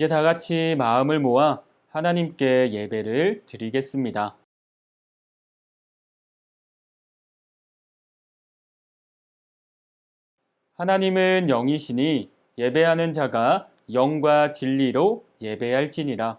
이제 다 같이 마음을 모아 하나님께 예배를 드리겠습니다. 하나님은 영이시니 예배하는 자가 영과 진리로 예배할지니라.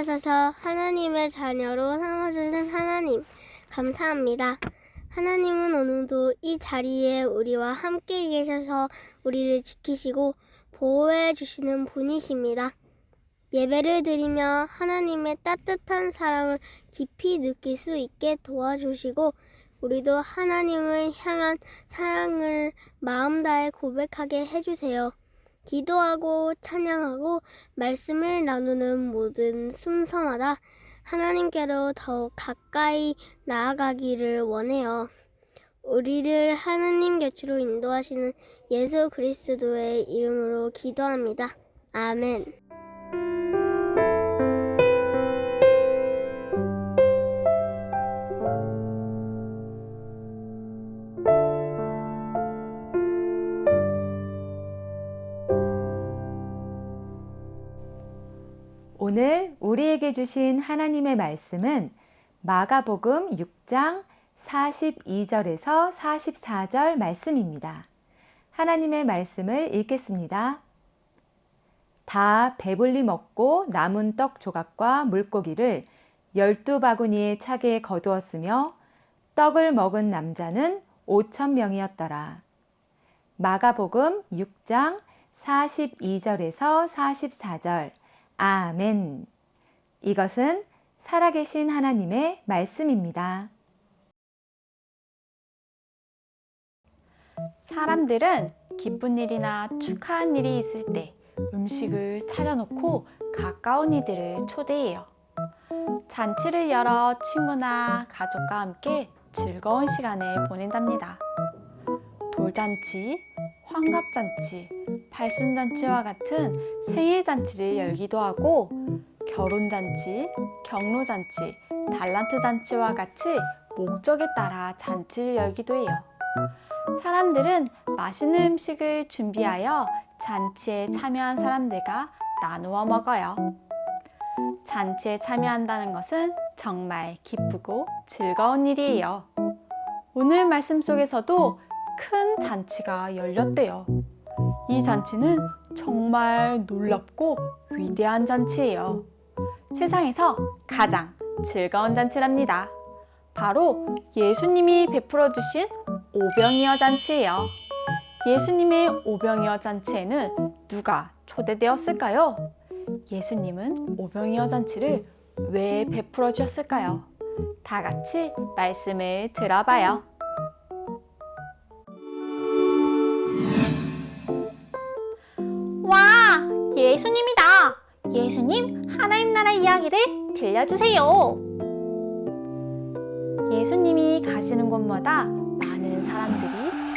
구원하셔서 하나님의 자녀로 삼아주신 하나님, 감사합니다. 하나님은 오늘도 이 자리에 우리와 함께 계셔서 우리를 지키시고 보호해 주시는 분이십니다. 예배를 드리며 하나님의 따뜻한 사랑을 깊이 느낄 수 있게 도와주시고 우리도 하나님을 향한 사랑을 마음 다해 고백하게 해주세요. 기도하고 찬양하고 말씀을 나누는 모든 순서마다 하나님께로 더욱 가까이 나아가기를 원해요. 우리를 하나님 곁으로 인도하시는 예수 그리스도의 이름으로 기도합니다. 아멘. 오늘 우리에게 주신 하나님의 말씀은 마가복음 6장 42절에서 44절 말씀입니다. 하나님의 말씀을 읽겠습니다. 다 배불리 먹고 남은 떡 조각과 물고기를 열두 바구니에 차게 거두었으며 떡을 먹은 남자는 오천 명이었더라. 마가복음 6장 42절에서 44절 아멘. 이것은 살아계신 하나님의 말씀입니다. 사람들은 기쁜 일이나 축하한 일이 있을 때 음식을 차려놓고 가까운 이들을 초대해요. 잔치를 열어 친구나 가족과 함께 즐거운 시간을 보낸답니다. 돌잔치, 환갑잔치, 팔순잔치와 같은 생일잔치를 열기도 하고 결혼잔치, 경로잔치, 달란트잔치와 같이 목적에 따라 잔치를 열기도 해요. 사람들은 맛있는 음식을 준비하여 잔치에 참여한 사람들과 나누어 먹어요. 잔치에 참여한다는 것은 정말 기쁘고 즐거운 일이에요. 오늘 말씀 속에서도 큰 잔치가 열렸대요. 이 잔치는 정말 놀랍고 위대한 잔치예요. 세상에서 가장 즐거운 잔치랍니다. 바로 예수님이 베풀어 주신 오병이어 잔치예요. 예수님의 오병이어 잔치에는 누가 초대되었을까요? 예수님은 오병이어 잔치를 왜 베풀어 주셨을까요? 다 같이 말씀을 들어봐요. 예수님이다. 예수님 하나님 나라 이야기를 들려주세요. 예수님이 가시는 곳마다 많은 사람들이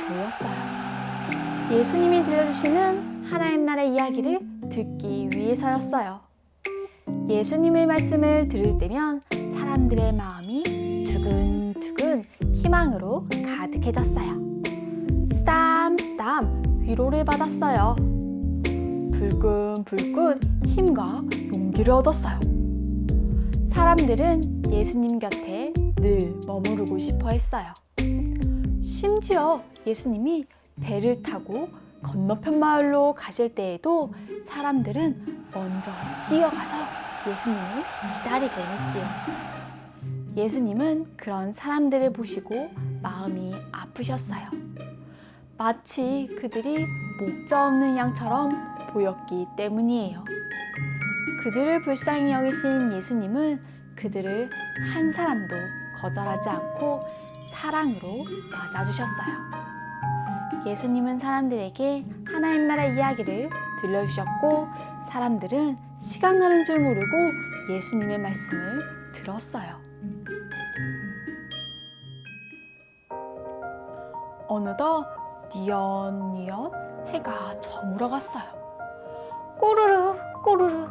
모였어요. 예수님이 들려주시는 하나님 나라 이야기를 듣기 위해서였어요. 예수님의 말씀을 들을 때면 사람들의 마음이 두근두근 희망으로 가득해졌어요. 쓰담쓰담 위로를 받았어요. 불끈불끈 힘과 용기를 얻었어요. 사람들은 예수님 곁에 늘 머무르고 싶어 했어요. 심지어 예수님이 배를 타고 건너편 마을로 가실 때에도 사람들은 먼저 뛰어가서 예수님을 기다리곤 했지요. 예수님은 그런 사람들을 보시고 마음이 아프셨어요. 마치 그들이 목자 없는 양처럼 보였기 때문이에요. 그들을 불쌍히 여기신 예수님은 그들을 한 사람도 거절하지 않고 사랑으로 맞아주셨어요. 예수님은 사람들에게 하나님 나라 이야기를 들려주셨고 사람들은 시간 가는 줄 모르고 예수님의 말씀을 들었어요. 어느덧 뉘엿뉘엿 해가 저물어 갔어요. 꼬르르 꼬르르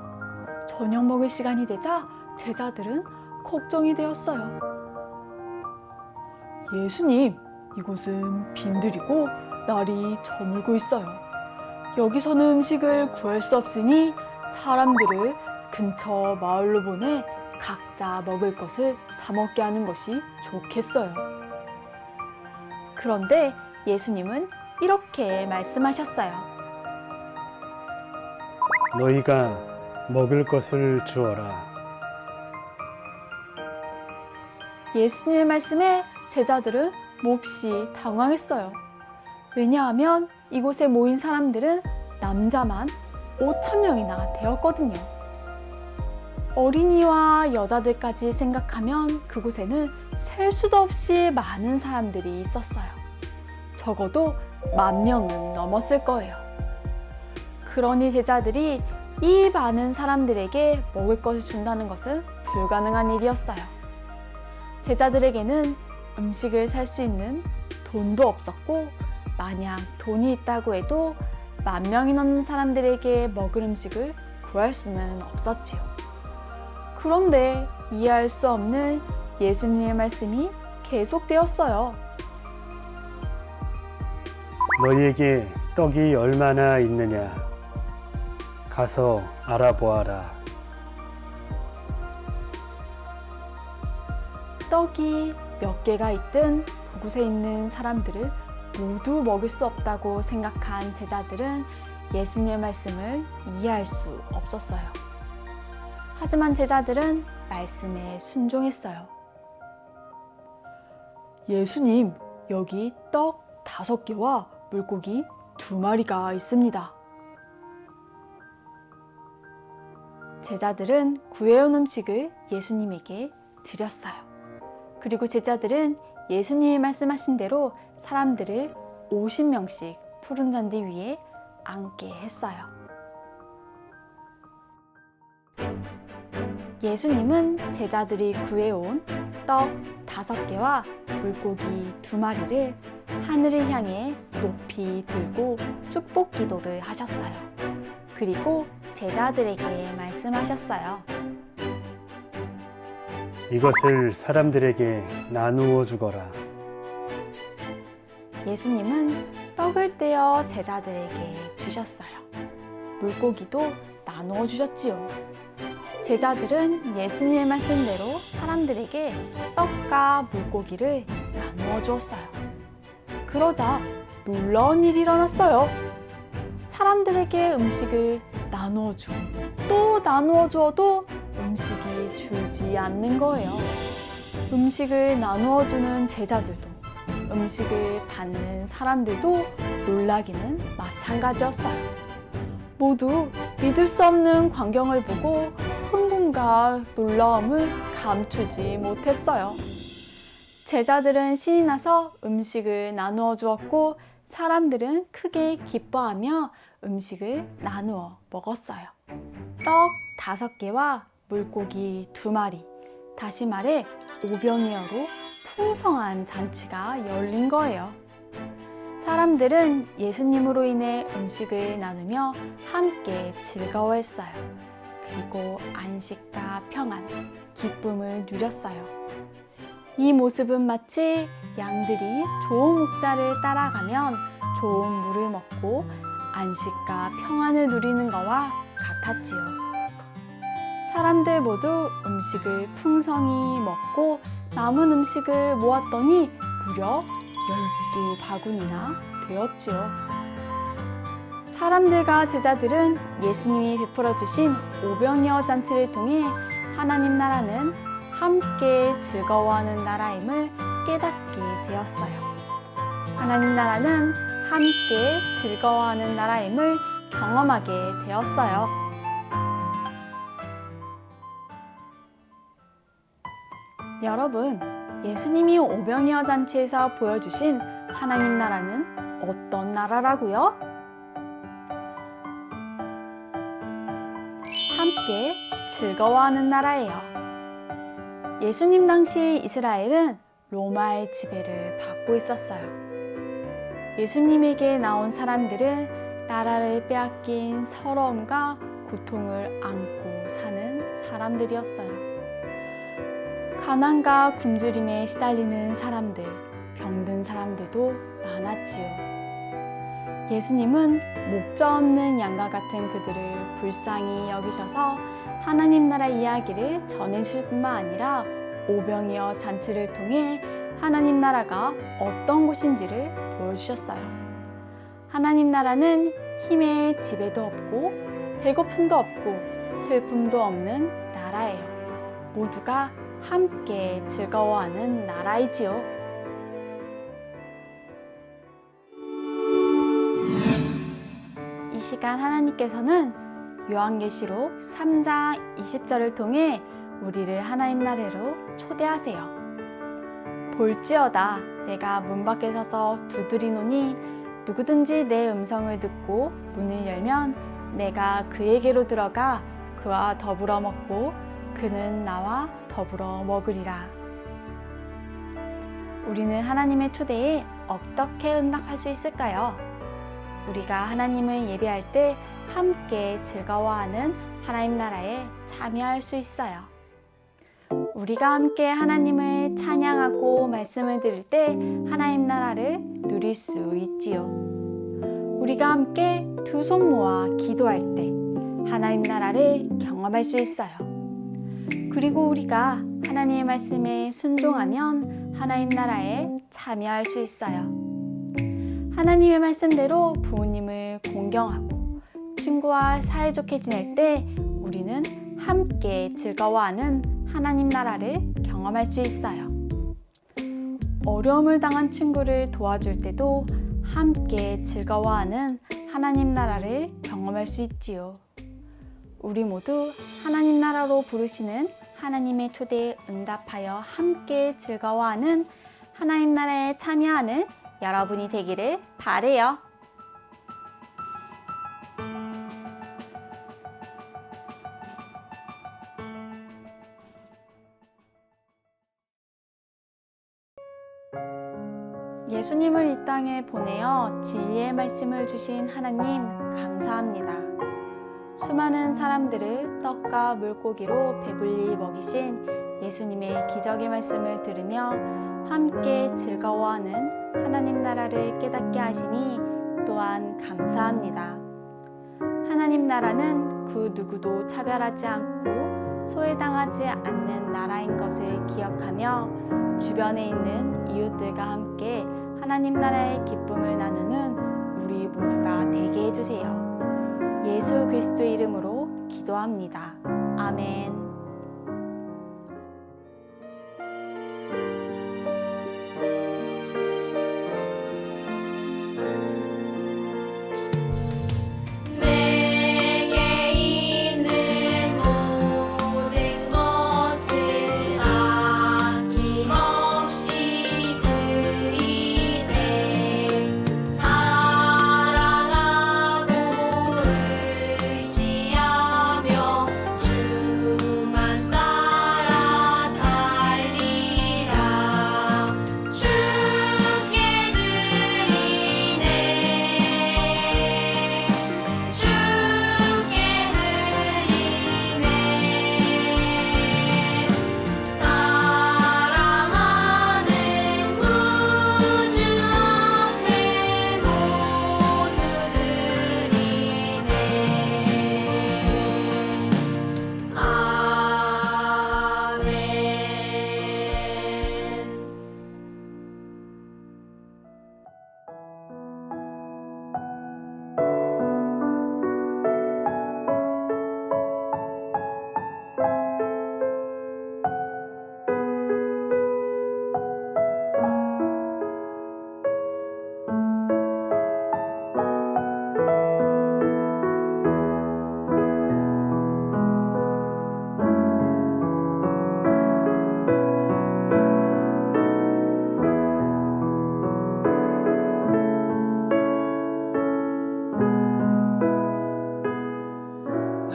저녁 먹을 시간이 되자 제자들은 걱정이 되었어요. 예수님, 이곳은 빈들이고 날이 저물고 있어요. 여기서는 음식을 구할 수 없으니 사람들을 근처 마을로 보내 각자 먹을 것을 사 먹게 하는 것이 좋겠어요. 그런데 예수님은 이렇게 말씀하셨어요. 너희가 먹을 것을 주어라. 예수님의 말씀에 제자들은 몹시 당황했어요. 왜냐하면 이곳에 모인 사람들은 남자만 5천 명이나 되었거든요. 어린이와 여자들까지 생각하면 그곳에는 셀 수도 없이 많은 사람들이 있었어요. 적어도 만 명은 넘었을 거예요. 그러니 제자들이 이 많은 사람들에게 먹을 것을 준다는 것은 불가능한 일이었어요. 제자들에게는 음식을 살 수 있는 돈도 없었고, 만약 돈이 있다고 해도 만 명이 넘는 사람들에게 먹을 음식을 구할 수는 없었지요. 그런데 이해할 수 없는 예수님의 말씀이 계속되었어요. 너희에게 떡이 얼마나 있느냐? 가서 알아보아라. 떡이 몇 개가 있든 그곳에 있는 사람들을 모두 먹을 수 없다고 생각한 제자들은 예수님의 말씀을 이해할 수 없었어요. 하지만 제자들은 말씀에 순종했어요. 예수님, 여기 떡 다섯 개와 물고기 두 마리가 있습니다. 제자들은 구해온 음식을 예수님에게 드렸어요. 그리고 제자들은 예수님이 말씀하신 대로 사람들을 50명씩 푸른 잔디 위에 앉게 했어요. 예수님은 제자들이 구해온 떡 다섯 개와 물고기 두 마리를 하늘을 향해 높이 들고 축복 기도를 하셨어요. 그리고 제자들에게 말씀하셨어요. 이것을 사람들에게 나누어 주거라. 예수님은 떡을 떼어 제자들에게 주셨어요. 물고기도 나누어 주셨지요. 제자들은 예수님의 말씀대로 사람들에게 떡과 물고기를 나누어 주었어요. 그러자 놀라운 일이 일어났어요. 사람들에게 음식을 나누어 주고 또 나누어 주어도 음식이 줄지 않는 거예요. 음식을 나누어 주는 제자들도 음식을 받는 사람들도 놀라기는 마찬가지였어요. 모두 믿을 수 없는 광경을 보고 흥분과 놀라움을 감추지 못했어요. 제자들은 신이 나서 음식을 나누어 주었고 사람들은 크게 기뻐하며 음식을 나누어 먹었어요. 떡 다섯 개와 물고기 두 마리. 다시 말해 오병이어로 풍성한 잔치가 열린 거예요. 사람들은 예수님으로 인해 음식을 나누며 함께 즐거워했어요. 그리고 안식과 평안, 기쁨을 누렸어요. 이 모습은 마치 양들이 좋은 목자를 따라가면 좋은 물을 먹고 안식과 평안을 누리는 것과 같았지요. 사람들 모두 음식을 풍성히 먹고 남은 음식을 모았더니 무려 12바구니나 되었지요. 사람들과 제자들은 예수님이 베풀어 주신 오병이어 잔치를 통해 하나님 나라는 함께 즐거워하는 나라임을 깨닫게 되었어요. 하나님 나라는 함께 즐거워하는 나라임을 경험하게 되었어요. 여러분, 예수님이 오병이어 잔치에서 보여주신 하나님 나라는 어떤 나라라고요? 함께 즐거워하는 나라예요. 예수님 당시 이스라엘은 로마의 지배를 받고 있었어요. 예수님에게 나온 사람들은 나라를 빼앗긴 서러움과 고통을 안고 사는 사람들이었어요. 가난과 굶주림에 시달리는 사람들, 병든 사람들도 많았지요. 예수님은 목자 없는 양과 같은 그들을 불쌍히 여기셔서 하나님 나라 이야기를 전해주실 뿐만 아니라 오병이어 잔치를 통해 하나님 나라가 어떤 곳인지를 보여주셨어요. 하나님 나라는 힘의 지배도 없고 배고픔도 없고 슬픔도 없는 나라예요. 모두가 함께 즐거워하는 나라이지요. 이 시간 하나님께서는 요한계시록 3장 20절을 통해 우리를 하나님 나라로 초대하세요. 볼지어다 내가 문 밖에 서서 두드리노니 누구든지 내 음성을 듣고 문을 열면 내가 그에게로 들어가 그와 더불어 먹고 그는 나와 더불어 먹으리라. 우리는 하나님의 초대에 어떻게 응답할 수 있을까요? 우리가 하나님을 예배할 때 함께 즐거워하는 하나님 나라에 참여할 수 있어요. 우리가 함께 하나님을 찬양하고 말씀을 들을 때 하나님 나라를 누릴 수 있지요. 우리가 함께 두 손 모아 기도할 때 하나님 나라를 경험할 수 있어요. 그리고 우리가 하나님의 말씀에 순종하면 하나님 나라에 참여할 수 있어요. 하나님의 말씀대로 부모님을 공경하고 친구와 사이좋게 지낼 때 우리는 함께 즐거워하는 하나님 나라를 경험할 수 있어요. 어려움을 당한 친구를 도와줄 때도 함께 즐거워하는 하나님 나라를 경험할 수 있지요. 우리 모두 하나님 나라로 부르시는 하나님의 초대에 응답하여 함께 즐거워하는 하나님 나라에 참여하는 여러분이 되기를 바래요. 예수님을 이 땅에 보내어 진리의 말씀을 주신 하나님 감사합니다. 수많은 사람들을 떡과 물고기로 배불리 먹이신 예수님의 기적의 말씀을 들으며 함께 즐거워하는 하나님 나라를 깨닫게 하시니 또한 감사합니다. 하나님 나라는 그 누구도 차별하지 않고 소외당하지 않는 나라인 것을 기억하며 주변에 있는 이웃들과 함께 하나님 나라의 기쁨을 나누는 우리 모두가 되게 해주세요. 예수 그리스도의 이름으로 기도합니다. 아멘.